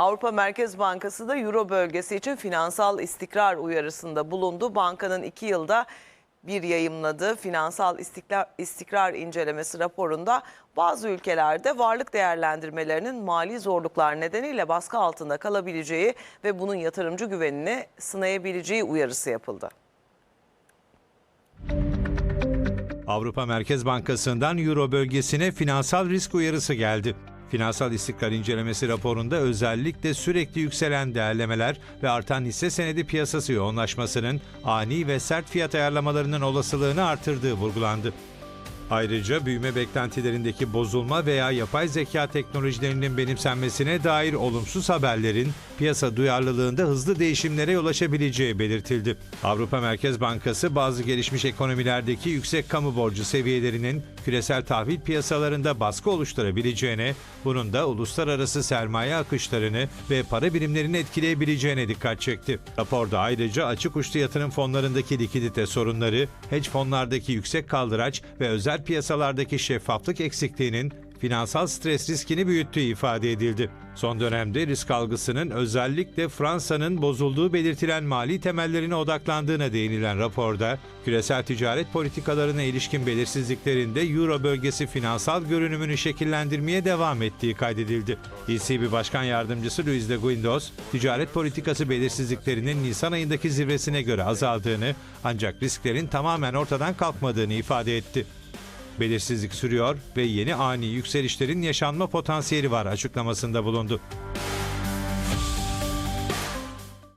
Avrupa Merkez Bankası da Euro bölgesi için finansal istikrar uyarısında bulundu. Bankanın iki yılda bir yayımladığı finansal istikrar, istikrar incelemesi raporunda bazı ülkelerde varlık değerlendirmelerinin mali zorluklar nedeniyle baskı altında kalabileceği ve bunun yatırımcı güvenini sınayabileceği uyarısı yapıldı. Avrupa Merkez Bankası'ndan Euro bölgesine finansal risk uyarısı geldi. Finansal istikrar incelemesi raporunda özellikle sürekli yükselen değerlemeler ve artan hisse senedi piyasası yoğunlaşmasının ani ve sert fiyat ayarlamalarının olasılığını artırdığı vurgulandı. Ayrıca büyüme beklentilerindeki bozulma veya yapay zeka teknolojilerinin benimsenmesine dair olumsuz haberlerin piyasa duyarlılığında hızlı değişimlere yol açabileceği belirtildi. Avrupa Merkez Bankası bazı gelişmiş ekonomilerdeki yüksek kamu borcu seviyelerinin küresel tahvil piyasalarında baskı oluşturabileceğine, bunun da uluslararası sermaye akışlarını ve para birimlerini etkileyebileceğine dikkat çekti. Raporda ayrıca açık uçlu yatırım fonlarındaki likidite sorunları, hedge fonlardaki yüksek kaldıraç ve özel piyasalardaki şeffaflık eksikliğinin finansal stres riskini büyüttüğü ifade edildi. Son dönemde risk algısının özellikle Fransa'nın bozulduğu belirtilen mali temellerine odaklandığına değinilen raporda, küresel ticaret politikalarına ilişkin belirsizliklerinde Euro bölgesi finansal görünümünü şekillendirmeye devam ettiği kaydedildi. ECB Başkan Yardımcısı Luis de Guindos, ticaret politikası belirsizliklerinin Nisan ayındaki zirvesine göre azaldığını ancak risklerin tamamen ortadan kalkmadığını ifade etti. Belirsizlik sürüyor ve yeni ani yükselişlerin yaşanma potansiyeli var açıklamasında bulundu.